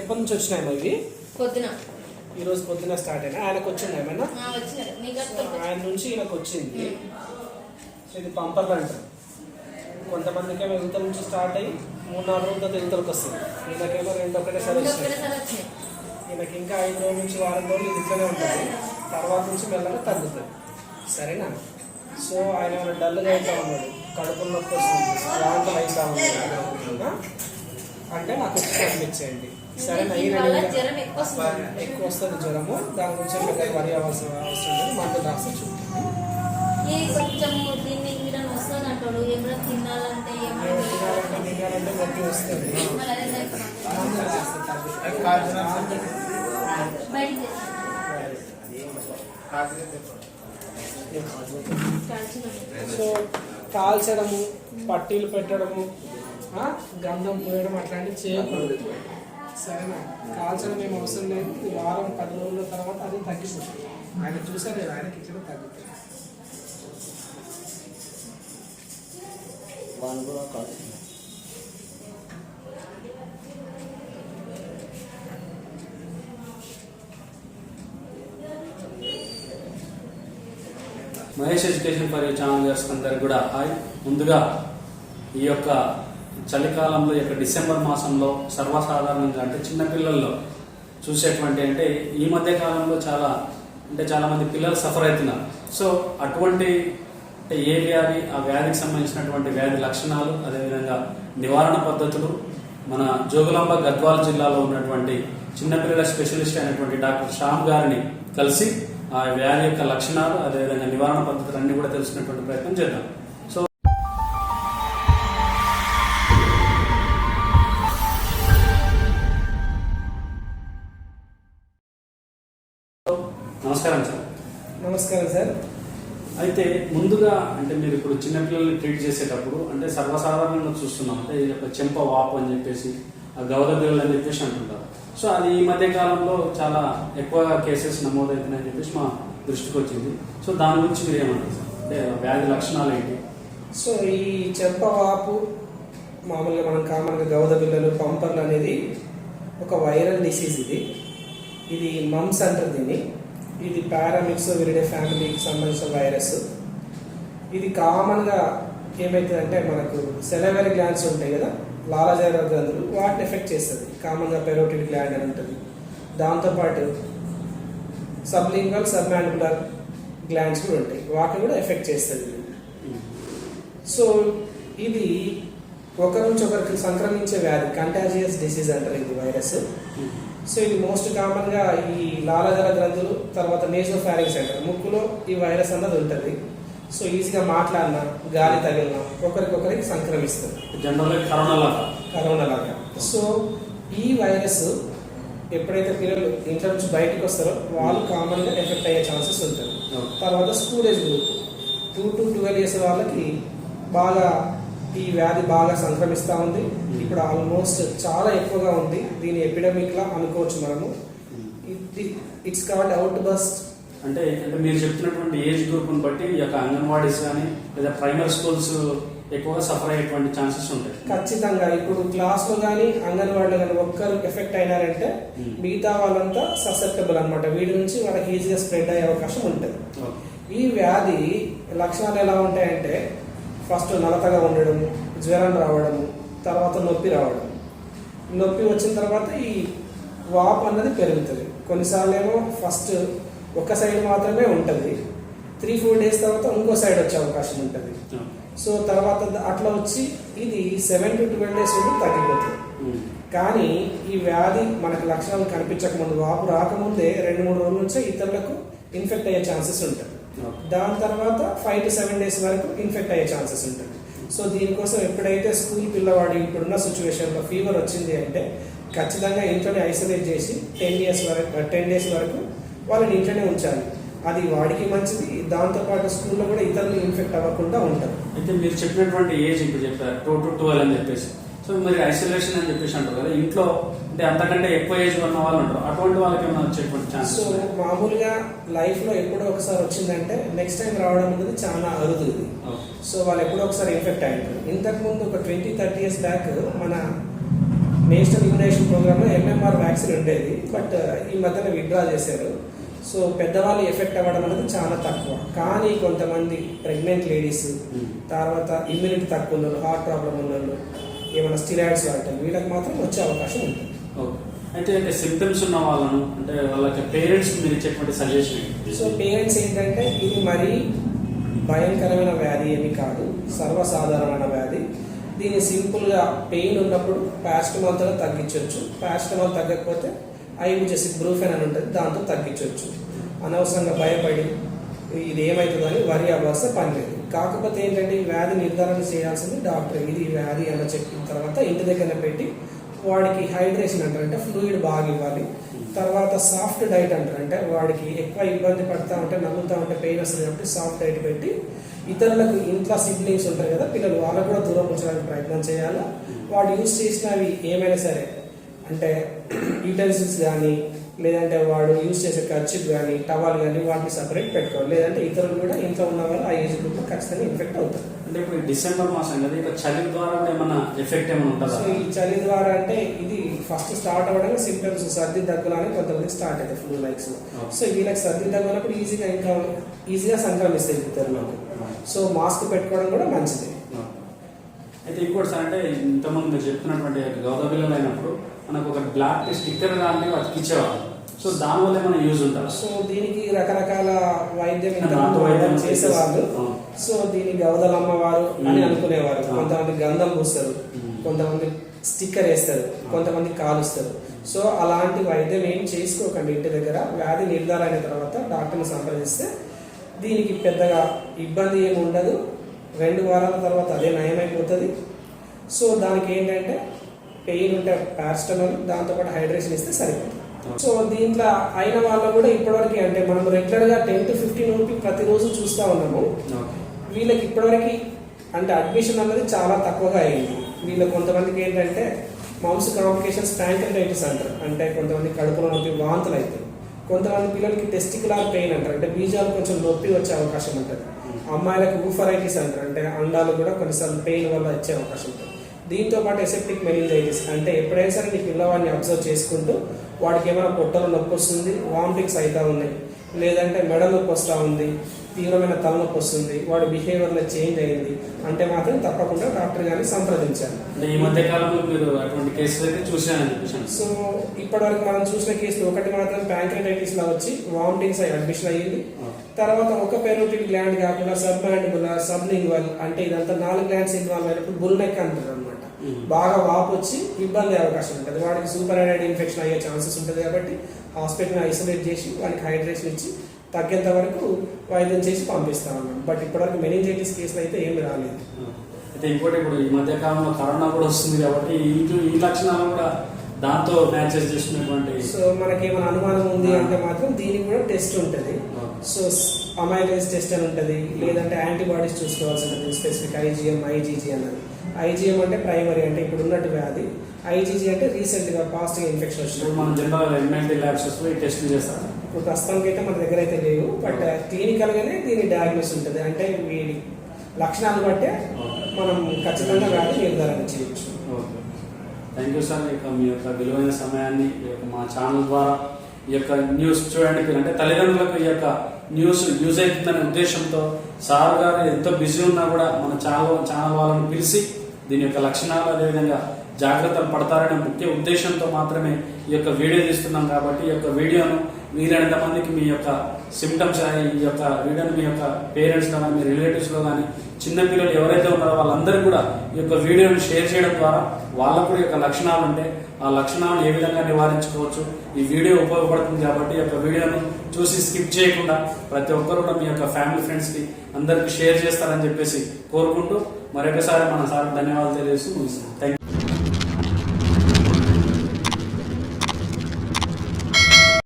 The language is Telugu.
ఎప్పటి నుంచి వచ్చినాయి మరి ఇవి? పొద్దున. ఈ రోజు పొద్దున స్టార్ట్ అయినా? ఆయనకు వచ్చింది ఏమైనా ఆయన నుంచి ఈయనకు వచ్చింది. సో ఇది పంపర్లు అంటారు కొంతమందికి ఏమో ఎగుత నుంచి స్టార్ట్ అయ్యి మూడు నాలుగు రోజుల తర్వాత ఎగుతలకు వస్తుంది. ఈయనకేమో రెండు ఒకటేసారి వచ్చినాయి. ఈయనకి ఇంకా ఐదు రోజుల నుంచి వారం రోజులు ఇది ఇట్లనే ఉంటుంది. తర్వాత నుంచి మెల్లగా తగ్గుతుంది. సరేనా? సో ఆయన ఏమైనా డల్గా అవుతా ఉన్నాడు. కడుపులో నొప్పి వస్తుంది. వాంతులు అవుతా ఉన్నాడు? అంటే నాకు వచ్చి పంపించేయండి. జ్వరం ఎక్కువ వస్తుంది. ఎక్కువ వస్తుంది జ్వరము. దాని గురించి పెద్దగా వరి అవ్వాల్సిన అవసరం లేదు. కొంచెం దీన్ని మీరు వస్తుంది అంటాడు. ఏమైనా తినాలంటే ఏమైనా తినాలంటే నొప్పి సో కాల్చడము పట్టీలు పెట్టడము గంధం పోయడం అట్లాంటివి చేయకూడదు. సరేనా కాల్చడం మేము అవసరం లేదు. వారం పది రోజుల తర్వాత అది తగ్గిపోతుంది. ఆయన చూసారు నేను ఆయనకి ఇచ్చిన తగ్గుతుంది Mahesh education for channel viewers కూడా హాయ్. ముందుగా ఈ యొక్క చలికాలంలో యొక్క డిసెంబర్ మాసంలో సర్వసాధారణంగా అంటే చిన్నపిల్లల్లో చూసేటువంటి అంటే ఈ మధ్య కాలంలో చాలా అంటే చాలామంది పిల్లలు సఫర్ అవుతున్నారు. సో అటువంటి అంటే ఏ వ్యాధి ఆ వ్యాధికి సంబంధించినటువంటి వ్యాధి లక్షణాలు అదేవిధంగా నివారణ పద్ధతులు మన జోగులాంబ గద్వాల జిల్లాలో ఉన్నటువంటి చిన్నపిల్లల స్పెషలిస్ట్ అయినటువంటి డాక్టర్ శ్యామ్ గారిని కలిసి ఆ వ్యాధి యొక్క లక్షణాలు అదేవిధంగా నివారణ పద్ధతులు అన్ని కూడా తెలుసుకునేటువంటి ప్రయత్నం చేద్దాం. నమస్కారం సార్. అయితే ముందుగా అంటే మీరు ఇప్పుడు చిన్నపిల్లల్ని ట్రీట్ చేసేటప్పుడు అంటే సర్వసాధారణంగా చూస్తున్నాం అంటే ఒక చెంప వాపు అని చెప్పేసి ఆ బిళ్ళలు అని చెప్పేసి అంటుంటారు. సో అది ఈ మధ్య కాలంలో చాలా ఎక్కువ కేసెస్ నమోదవుతున్నాయని చెప్పేసి మా దృష్టికి వచ్చింది. సో దాని గురించి మీరు ఏమంటారు సార్? అంటే వ్యాధి లక్షణాలు ఏంటి? సో ఈ చెంపవాపు మామూలుగా మనం కామన్గా గౌద బిళ్ళలు పంపర్లు అనేది ఒక వైరల్ డిసీజ్ ఇది. ఇది మమ్స్ అంటారు దీన్ని. ఇది పారామిక్స్ విరిడే ఫ్యామిలీకి సంబంధించిన వైరస్ ఇది కామన్గా ఏమవుతుందంటే మనకు సెలవరీ గ్లాండ్స్ ఉంటాయి కదా లాలాజల గ్రంథులు వాటిని ఎఫెక్ట్ చేస్తుంది. కామన్గా పెరోటిడ్ గ్లాండ్ అని ఉంటుంది. దాంతోపాటు సబ్లింగల్ సబ్మాండిబులర్ గ్లాండ్స్ కూడా ఉంటాయి. వాటిని కూడా ఎఫెక్ట్ చేస్తుంది. సో ఇది ఒకరి నుంచి ఒకరికి సంక్రమించే వ్యాధి కంటాజియస్ డిసీజ్ అంటారు ఇది వైరస్ సో ఇది మోస్ట్ కామన్గా ఈ లాలజల గ్రంథులు తర్వాత నేజో ఫ్యారింగ్స్ అంటారు. ముక్కులో ఈ వైరస్ అన్నది ఉంటుంది. సో ఈజీగా మాట్లాడినా గాలి తగిలినా ఒకరికొకరికి సంక్రమిస్తుంది. జనరల్గా కరోనా లాగా. కరోనా లాగా. సో ఈ వైరస్ ఎప్పుడైతే పిల్లలు ఇంట్లో నుంచి బయటకు వస్తారో వాళ్ళు కామన్గా ఎఫెక్ట్ అయ్యే ఛాన్సెస్ ఉంటుంది Okay. తర్వాత school age group two to twelve years వాళ్ళకి బాగా ఈ వ్యాధి బాగా సంక్రమిస్తూ ఉంది. ఇప్పుడు ఆల్మోస్ట్ చాలా ఎక్కువగా ఉంది. దీని ఎపిడమిక్ లా అనుకోవచ్చు మనము. ఇట్స్ కాల్డ్ అవుట్ బస్ట్ అంటే అంటే మీరు చెప్తున్నటువంటి ఏజ్ గ్రూప్ని బట్టి ఈ యొక్క అంగన్వాడీస్ కానీ లేదా ప్రైమరీ స్కూల్స్ ఎక్కువగా సఫర్ అయ్యేటువంటి ఛాన్సెస్ ఉంటాయి. ఖచ్చితంగా. ఇప్పుడు క్లాస్లో కానీ అంగన్వాడీలో కానీ ఒక్కరు ఎఫెక్ట్ అయినారంటే Hmm. మిగతా వాళ్ళంతా ససెప్టబుల్ అన్నమాట. వీడి నుంచి వాళ్ళకి ఈజీగా స్ప్రెడ్ అయ్యే అవకాశం ఉంటుంది. ఈ వ్యాధి లక్షణాలు ఎలా ఉంటాయంటే ఫస్ట్ నలతగా ఉండడం జ్వరం రావడం తర్వాత నొప్పి రావడం నొప్పి వచ్చిన తర్వాత ఈ వాపు అన్నది పెరుగుతుంది కొన్నిసార్లు ఏమో ఫస్ట్ ఒక సైడ్ మాత్రమే ఉంటుంది త్రీ ఫోర్ డేస్ తర్వాత ఇంకో సైడ్ వచ్చే అవకాశం ఉంటుంది. సో తర్వాత అట్లా వచ్చి ఇది సెవెన్ టు ట్వెల్వ్ డేస్ ఉండి తగ్గిపోతుంది. కానీ ఈ వ్యాధి మనకు లక్షణాలు కనిపించక ముందు వాపు రాకముందే రెండు మూడు రోజుల నుంచే ఇతరులకు ఇన్ఫెక్ట్ అయ్యే ఛాన్సెస్ ఉంటుంది ఓకే. దాని తర్వాత ఫైవ్ టు సెవెన్ డేస్ వరకు ఇన్ఫెక్ట్ అయ్యే ఛాన్సెస్ ఉంటుంది సో దీనికోసం ఎప్పుడైతే స్కూల్ పిల్లవాడు ఇప్పుడున్న సిచ్యువేషన్లో ఫీవర్ వచ్చింది అంటే ఖచ్చితంగా ఇంట్లోనే ఐసోలేట్ చేసి టెన్ ఇయర్స్ వరకు uh, టెన్ డేస్ వరకు వాళ్ళని ఇంట్లోనే ఉంచాలి. అది వాడికి మంచిది దాంతోపాటు స్కూల్లో కూడా ఇతరులు ఇన్ఫెక్ట్ అవ్వకుండా ఉంటారు అయితే మీరు చెప్పినటువంటి ఏజ్ ఇప్పుడు చెప్పారు టూ టు ట్వెల్వ్ అని చెప్పేసి. సో మరి ఐసోలేషన్ అని చెప్పేసి అంటారు కదా ఇంట్లో అంటే అంతకంటే ఎక్కువ ఏజ్ ఉన్న వాళ్ళు ఉంటారు అటువంటి వాళ్ళకి ఏమైనా వచ్చేటువంటి సో ఛాన్సెస్ మామూలుగా లైఫ్లో ఎప్పుడో ఒకసారి వచ్చిందంటే నెక్స్ట్ టైం రావడం అనేది చాలా అరుదు ఇది సో వాళ్ళు ఎప్పుడో ఒకసారి ఇన్ఫెక్ట్ అయ్యారు ఇంతకు ముందు ఒక ట్వంటీ థర్టీ ఇయర్స్ బ్యాక్ మన నేషనల్ ఇమ్యునేషన్ ప్రోగ్రామ్లో ఎంఎంఆర్ వ్యాక్సిన్ ఉండేది బట్ ఈ మధ్యన విత్డ్రా చేశారు. సో పెద్దవాళ్ళు ఎఫెక్ట్ అవ్వడం అనేది చాలా తక్కువ. కానీ కొంతమంది ప్రెగ్నెంట్ లేడీస్ తర్వాత ఇమ్యూనిటీ తక్కువ ఉన్న హార్ట్ ప్రాబ్లం ఉన్న వాళ్ళు ఏమైనా స్టిరాయిడ్స్ వాడటం వీళ్ళకి మాత్రం వచ్చే అవకాశం ఉంటుంది. ఓకే. అయితే అంటే సిమ్టమ్స్ ఉన్న వాళ్ళను అంటే వాళ్ళకి పేరెంట్స్ మీరు ఇచ్చేటువంటి సజెషన్ సో పేరెంట్స్ ఏంటంటే ఇది మరీ భయంకరమైన వ్యాధి ఏమి కాదు. సర్వసాధారణమైన వ్యాధి. దీన్ని సింపుల్గా పెయిన్ ఉన్నప్పుడు పారాసిటమాల్తో తగ్గించవచ్చు. పారాసిటమాల్ తగ్గకపోతే ఐబుజెసి బ్రూఫెన్ అని ఉంటుంది దాంతో తగ్గించవచ్చు. అనవసరంగా భయపడి ఇది ఏమవుతుందని వరి అవ్వాల్సిన పని లేదు కాకపోతే ఏంటంటే ఈ వ్యాధి నిర్ధారణ చేయాల్సింది డాక్టర్. ఇది ఈ వ్యాధి అని చెప్పిన తర్వాత ఇంటి దగ్గర పెట్టి వాడికి హైడ్రేషన్ అంటారంటే ఫ్లూయిడ్ బాగా ఇవ్వాలి. తర్వాత సాఫ్ట్ డైట్ అంటారు అంటే వాడికి ఎక్కువ ఇబ్బంది పడతా ఉంటే నవ్వుతా ఉంటే పెయిన్ వస్తుంది కాబట్టి సాఫ్ట్ డైట్ పెట్టి ఇతరులకు ఇంట్లో సిబ్లింగ్స్ ఉంటారు కదా పిల్లలు వాళ్ళకు కూడా దూరం ఉంచడానికి ప్రయత్నం చేయాలి? వాడు యూజ్ చేసినవి ఏమైనా సరే అంటే యూటెన్సిల్స్ కానీ లేదంటే వాడు యూజ్ చేసే ఖర్చులు కానీ టవాల్ కానీ వాటిని సపరేట్ పెట్టుకోవాలి. లేదంటే ఇతరులు కూడా ఇంట్లో ఉన్న వాళ్ళు ఆ ఏజ్ గ్రూప్ ఖచ్చితంగా ఇన్ఫెక్ట్ అవుతారు. అంటే ఇప్పుడు డిసెంబర్ మాసం కదా ఇక చలి ద్వారా కూడా ఏమన్నా ఎఫెక్ట్ ఏమైనా ఉంటుందా? సో ఈ చలి ద్వారా అంటే ఇది ఫస్ట్ స్టార్ట్ అవ్వడానికి సిమ్టమ్స్ సర్ది దగ్గులానే కొంతమంది స్టార్ట్ అవుతాయి ఫ్లూ లైక్స్ సో వీళ్ళకి సర్ది దగ్గు ఉన్నప్పుడు ఈజీగా ఇంకా ఈజీగా సంక్రమిస్తాయి ఇతరులకు సో మాస్క్ పెట్టుకోవడం కూడా మంచిది. అయితే ఇంకోటి సార్ అంటే ఇంతకుముందు మీరు చెప్తున్నటువంటి గౌరవ పిల్లలు అయినప్పుడు మనకు ఒక బ్లాక్ స్టిక్కర్ లాంటివి అతికిచ్చేవాళ్ళు సో దానివల్ల ఏమైనా యూజ్ ఉంటుందా సో దీనికి రకరకాల వైద్యం వైద్యం చేసేవాళ్ళు. సో దీని గవదలు అమ్మవారు అని. అనుకునేవారు. కొంతమంది గంధం పూస్తారు. కొంతమంది స్టిక్కర్ వేస్తారు కొంతమంది కాలుస్తారు సో అలాంటి వైద్యం ఏం చేసుకోకండి ఇంటి దగ్గర. వ్యాధి నిర్ధారణ అయిన తర్వాత డాక్టర్ని సంప్రదిస్తే దీనికి పెద్దగా ఇబ్బంది ఏమి ఉండదు. రెండు వారాల తర్వాత అదే నయమైపోతుంది. సో దానికి ఏంటంటే పెయిన్ ఉంటే పారాసిటమాల్ దాంతోపాటు హైడ్రేషన్ ఇస్తే సరిపోతుంది. సో దీంట్లో అయిన వాళ్ళు కూడా ఇప్పటివరకు అంటే మనం రెగ్యులర్గా టెన్ టు ఫిఫ్టీన్ రూపీ ప్రతిరోజు చూస్తూ ఉన్నాము. వీళ్ళకి ఇప్పటివరకు అంటే అడ్మిషన్ అన్నది చాలా తక్కువగా అయింది. వీళ్ళ కొంతమందికి ఏంటంటే మౌస్ కాంప్లికేషన్స్ ప్యాంక్రైటిస్ అంటారు. అంటే కొంతమంది కడుపులో నొప్పి వాంతులు అవుతాయి కొంతమంది పిల్లలకి టెస్టికులర్ పెయిన్ అంటారు. అంటే బీజాలు కొంచెం నొప్పి వచ్చే అవకాశం ఉంటుంది. అమ్మాయిలకు ఊఫరైటిస్ అంటారు. అంటే అండాలు కూడా కొన్నిసార్లు పెయిన్ వల్ల వచ్చే అవకాశం ఉంటుంది. దీంతో పాటు ఎసెప్టిక్ మెనింజైటిస్ అంటే ఎప్పుడైనా సరే నీ పిల్లవాడిని అబ్జర్వ్ చేసుకుంటూ వాడికి ఏమైనా పొట్టలో నొప్పి వస్తుంది వామిటింగ్స్ అవుతా ఉన్నాయి లేదంటే మెడ నొప్పి వస్తూ ఉంది తీవ్రమైన తలనొప్పి వస్తుంది వాడి బిహేవియర్లో చేంజ్ అయింది అంటే మాత్రం తప్పకుండా డాక్టర్ గారిని సంప్రదించాలి. ఈ మధ్య కాలంలో మీరు అటువంటి కేసులు అయితే సో ఇప్పటివరకు మనం చూసిన కేసులు ఒకటి మాత్రం ప్యాంక్రైటిస్ లా వచ్చి వామిటింగ్స్ అయ్యి అడ్మిషన్ అయ్యింది. తర్వాత ఒక పెరోటిడ్ గ్లాండ్ కాకుండా సబ్ మ్యాండిబులర్ సబ్ లింగ్వల్ అంటే ఇదంతా నాలుగు గ్లాండ్స్ ఇన్వాల్వ్ అయినప్పుడు బుల్ నెక్ అంటారు అనమాట. బాగా వాపు వచ్చి ఇబ్బంది అయ్యే అవకాశం ఉంటుంది. వాడికి సూపర్ హైడ్రైడ్ ఇన్ఫెక్షన్ అయ్యే ఛాన్సెస్ ఉంటుంది కాబట్టి హాస్పిటల్ ఐసోలేట్ చేసి వాడికి హైడ్రేషన్ ఇచ్చి తగ్గేంత వరకు వైద్యం చేసి పంపిస్తాం అన్నమాట బట్ ఇప్పటివరకు మెనింజైటిస్ కేసులు అయితే ఏమి రాలేదు. అయితే ఇంకోటి ఇప్పుడు ఈ మధ్య కాలంలో కరోనా కూడా వస్తుంది కాబట్టి ఈ ఈ లక్షణాలు కూడా దాంతో మ్యాచెస్ చేసుకునేటువంటి సో మనకి ఏమైనా అనుమానం ఉంది అంటే మాత్రం దీనికి కూడా టెస్ట్ ఉంటుంది. సో అమైలైజ్ టెస్ట్ అని ఉంటుంది. లేదంటే యాంటీబాడీస్ చూసుకోవాల్సి ఉంటుంది. Specific I G M I G G అన్నది. ఐజీఎం అంటే ప్రైమరీ అంటే ఇప్పుడు ఉన్నట్టు వ్యాధి ఐజీజీ అంటే రీసెంట్గా పాస్ట్ ఇన్ఫెక్షన్ వచ్చినప్పుడు మనం జనరల్ ఎంఎల్టీ ల్యాబ్స్ ఈ టెస్ట్ చేస్తారు ఇప్పుడు ప్రస్తుతానికి అయితే మన దగ్గర అయితే లేవు. బట్ క్లినికల్ గానే దీని డయాగ్నోస్ ఉంటుంది. అంటే వీడి లక్షణాలు బట్టే మనం ఖచ్చితంగా వ్యాధి నిర్ధారణ చేయొచ్చు. ఓకే. థ్యాంక్ యూ సార్ ఇక మీ యొక్క విలువైన సమయాన్ని ఈ యొక్క మా ఛానల్ ద్వారా ఈ యొక్క న్యూస్ చూడండి అంటే తల్లిదండ్రులకు ఈ యొక్క న్యూస్ యూజ్ అవుతుందనే ఉద్దేశంతో సార్ గారు ఎంతో బిజీ ఉన్నా కూడా మన ఛానల్ ఛానల్ వాళ్ళని పిలిచి దీని యొక్క లక్షణాలు అదేవిధంగా జాగ్రత్తలు పడతారనే ముఖ్య ఉద్దేశంతో మాత్రమే ఈ యొక్క వీడియో తీస్తున్నాం కాబట్టి ఈ యొక్క వీడియోను వీలైనంత మందికి మీ యొక్క సిమ్టమ్స్ ఈ యొక్క వీడియోని మీ యొక్క పేరెంట్స్ కానీ మీ రిలేటివ్స్లో కానీ చిన్నపిల్లలు ఎవరైతే ఉన్నారో వాళ్ళందరూ కూడా ఈ యొక్క వీడియోని షేర్ చేయడం ద్వారా వాళ్ళకు కూడా ఈ యొక్క లక్షణాలు ఉంటే ఆ లక్షణాలను ఏ విధంగా నివారించుకోవచ్చు? ఈ వీడియో ఉపయోగపడుతుంది కాబట్టి ఈ యొక్క వీడియోను చూసి స్కిప్ చేయకుండా ప్రతి ఒక్కరు కూడా మీ యొక్క ఫ్యామిలీ ఫ్రెండ్స్కి అందరికీ అందరికి షేర్ చేస్తారని చెప్పేసి కోరుకుంటూ మరొకసారి మన సార్ ధన్యవాదాలు తెలియజేస్తూ ముగిస్తాను థ్యాంక్ యూ